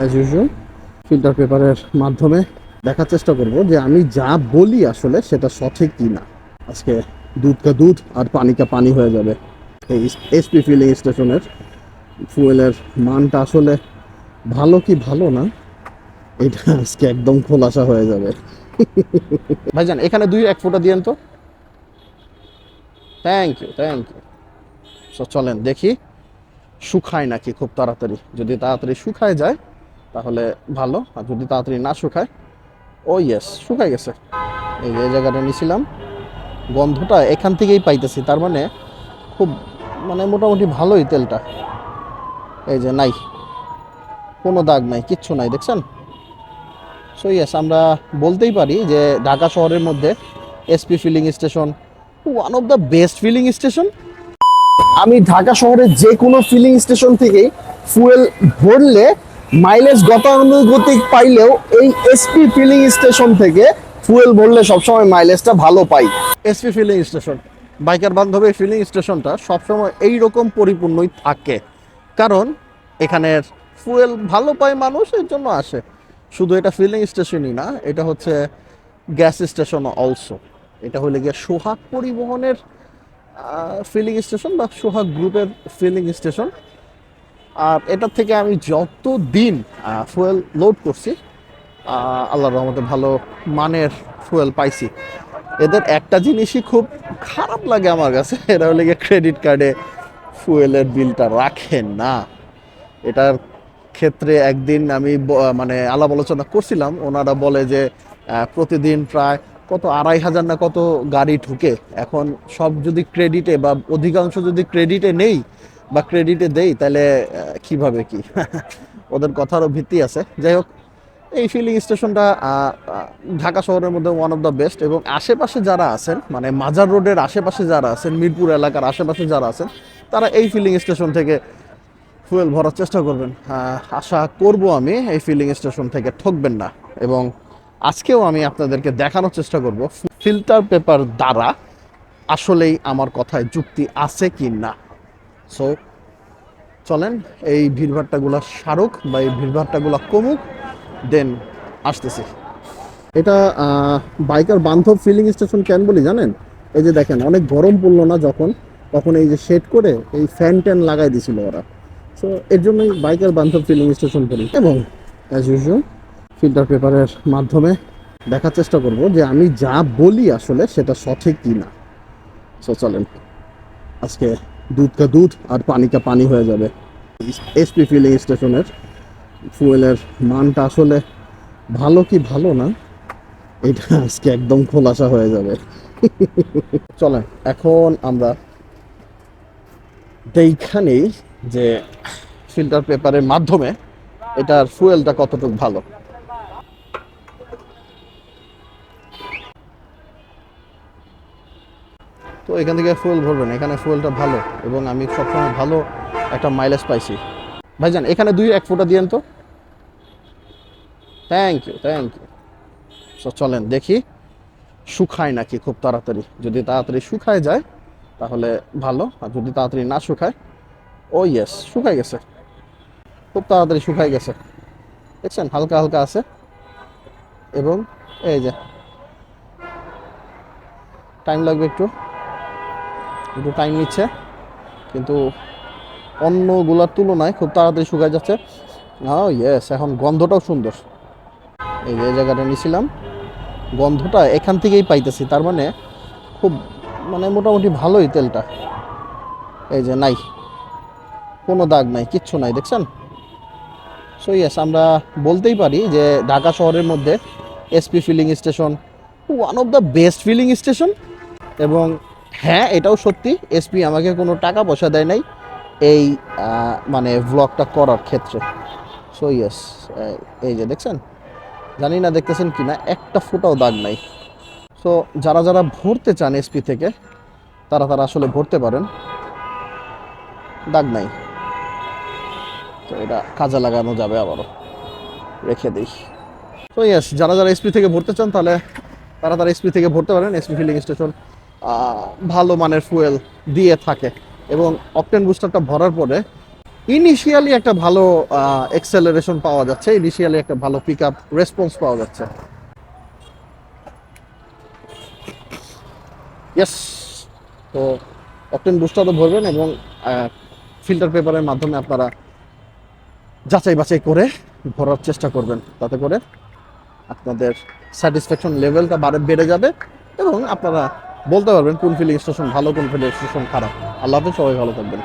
As usual filter পেপারের মাধ্যমে দেখার চেষ্টা করব যে আমি যা বলি আসলে সেটা সঠিক কি না আজকে দুধ কা দুধ আর পানি কা পানি হয়ে যাবে। এই এসপি ফিলিং স্টেশনের ফুয়েলের মানটা আসলে ভালো কি ভালো না, এটা আজকে একদম খোলাসা হয়ে যাবে। ভাইজান, এখানে দুই এক ফোঁটা দিয়েন তো। থ্যাংক ইউ থ্যাংক ইউ চলেন দেখি, শুকায় নাকি খুব তাড়াতাড়ি। যদি তাড়াতাড়ি শুকায় যায় তাহলে ভালো। আর যদি তাড়াতাড়ি না শুকায়, ও ইয়েস শুকায় গেছে। এই যে জায়গাটা নিয়েছিলাম গন্ধটা এখান থেকেই পাইতেছি। তার মানে খুব মানে মোটামুটি ভালোই তেলটা। এই যে, নাই। কোনো দাগ নাই, কিচ্ছু নাই, দেখছেন? সো ইয়েস আমরা বলতেই পারি যে, ঢাকা শহরের মধ্যে SP filling station one of the best filling station আমি ঢাকা শহরের যে কোনো ফিলিং স্টেশন থেকেই ফুয়েল ভরলে মাইলেজ গতানুগতিক পাইলেও এই এসপি ফিলিং স্টেশন থেকে ফুয়েল ভরলে সবসময় মাইলেজটা ভালো পাই। এসপি ফিলিং স্টেশন বাইকার বান্ধবী ফিলিং স্টেশনটা সবসময় এই রকম পরিপূর্ণই থাকে। কারণ এখানের ফুয়েল ভালো পায় মানুষ, এর জন্য আসে। শুধু এটা ফিলিং স্টেশনই না, এটা হচ্ছে গ্যাস স্টেশন অলসো এটা হলে গিয়ে সোহাগ পরিবহনের ফিলিং স্টেশন বা সোহাগ গ্রুপের ফিলিং স্টেশন আর এটার থেকে আমি যত দিন ফুয়েল লোড করছি আল্লাহর রহমতে ভালো মানের ফুয়েল পাইছি। এদের একটা জিনিসই খুব খারাপ লাগে আমার কাছে এরা হলে ক্রেডিট কার্ডে ফুয়েলের বিলটা রাখে না। এটার ক্ষেত্রে একদিন আমি মানে আলাপ আলোচনা করছিলাম, ওনারা বলে যে প্রতিদিন প্রায় কত, আড়াই হাজার না কত গাড়ি ঢুকে। এখন সব যদি ক্রেডিটে বা অধিকাংশ যদি ক্রেডিটে নেই বা ক্রেডিটে দেই, তাহলে কীভাবে কি? ওদের কথারও ভিত্তি আছে। যাই হোক, এই ফিলিং স্টেশনটা ঢাকা শহরের মধ্যে ওয়ান অফ দ্য বেস্ট এবং আশেপাশে যারা আছেন মানে মাজার রোডের আশেপাশে যারা আছেন, মিরপুর এলাকার আশেপাশে যারা আছেন, তারা এই ফিলিং স্টেশন থেকে ফুয়েল ভরার চেষ্টা করবেন। আশা করব আমি এই ফিলিং স্টেশন থেকে ঠকবেন না এবং আজকেও আমি আপনাদেরকে দেখানোর চেষ্টা করব। ফিল্টার পেপার দ্বারা আসলেই আমার কথায় যুক্তি আছে কি না? সো চলেন, এই ভিড়ভাট্টাগুলো সারুক বা এই ভিড়ভাট্টাগুলো কমুক দেন আসতেছি। এটা বাইকার বান্ধব ফিলিং স্টেশন কেন বলি জানেন? এই যে দেখেন, অনেক গরম পড়ল না যখন, তখন এই যে শেড করে এই ফ্যান ট্যান লাগাই দিছিল ওরা। সো এর জন্যই বাইকার বান্ধব ফিলিং স্টেশন বলি এবং অ্যাজ ইউজুয়াল ফিল্টার পেপারের মাধ্যমে দেখার চেষ্টা করব যে আমি যা বলি আসলে সেটা সঠিক কি না সো চলেন, আজকে দুধ কা দুধ আর পানি কা পানি হয়ে যাবে। এসপি ফিলিং স্টেশনের ফুয়েলের মানটা আসলে ভালো কি ভালো না, এটা আজকে একদম খোলাসা হয়ে যাবে। চলেন, এখন আমরা এইখানেই যে ফিল্টার পেপারের মাধ্যমে এটার ফুয়েলটা কতটুকু ভালো। এখান থেকে ফুয়েল ভরবেন এখানে ফুয়েলটা ভালো এবং আমি সবসময় ভালো একটা মাইলেজ পাইছি। ভাইজান, এখানে দুই এক ফোঁটা দিয়েন তো। থ্যাংক ইউ থ্যাংক ইউ চলেন দেখি। শুকায় নাকি খুব তাড়াতাড়ি। যদি তাড়াতাড়ি শুকায় যায়, তাহলে ভালো। আর যদি তাড়াতাড়ি না শুকায়, ও ইয়েস শুকায় গেছে। খুব তাড়াতাড়ি শুকায় গেছে। দেখছেন, হালকা হালকা আছে। এবং এই যে টাইম লাগবে একটু। একটু টাইম নিচ্ছে। কিন্তু অন্যগুলোর তুলনায় খুব তাড়াতাড়ি শুকায় যাচ্ছে। হ্যাঁ ইয়েস এখন গন্ধটাও সুন্দর। এই যে জায়গাটা নিয়েছিলাম গন্ধটা এখান থেকেই পাইতেছি। তার মানে খুব মানে মোটামুটি ভালোই তেলটা। এই যে নাই, কোনো দাগ নাই, কিচ্ছু নাই, দেখছেন? সো ইয়েস আমরা বলতেই পারি যে ঢাকা শহরের মধ্যে SP filling station one of the best filling station এবং হ্যাঁ এটাও সত্যি। এসপি আমাকে কোনো টাকা পয়সা দেয় নাই এই মানে ব্লগটা করার ক্ষেত্রে। সো ইয়েস এই যে দেখছেন? জানি না দেখতেছেন কি না একটা ফোটাও দাগ নাই। সো যারা যারা ভরতে চান এসপি থেকে, তারা তারা আসলে ভরতে পারেন। দাগ নাই। তো এটা কাজে লাগানো যাবে আবারও। রেখে দিই। তো ইয়েস যারা যারা এসপি থেকে ভরতে চান, তাহলে তারা তারা এসপি থেকে ভরতে পারেন। এসপি ফিলিং স্টেশন ভালো মানের ফুয়েল দিয়ে থাকে এবং অকটেন বুস্টারটা ভরার পরে ইনিশিয়ালি একটা ভালো এক্সেলারেশন পাওয়া যাচ্ছে ইনিশিয়ালি একটা ভালো পিক আপ রেসপন্স পাওয়া যাচ্ছে। ইয়েস তো অকটেন বুস্টারও ভরবেন এবং ফিল্টার পেপারের মাধ্যমে আপনারা যাচাই বাছাই করে ভরার চেষ্টা করবেন। তাতে করে আপনাদের স্যাটিসফ্যাকশন লেভেলটা বাড়ে, বেড়ে যাবে এবং আপনারা বলতে পারবেন কোন ফিলিং স্টেশন ভালো, কোন ফিলিং স্টেশন খারাপ। আল্লাহ হাফেজ, সবাই ভালো থাকবেন।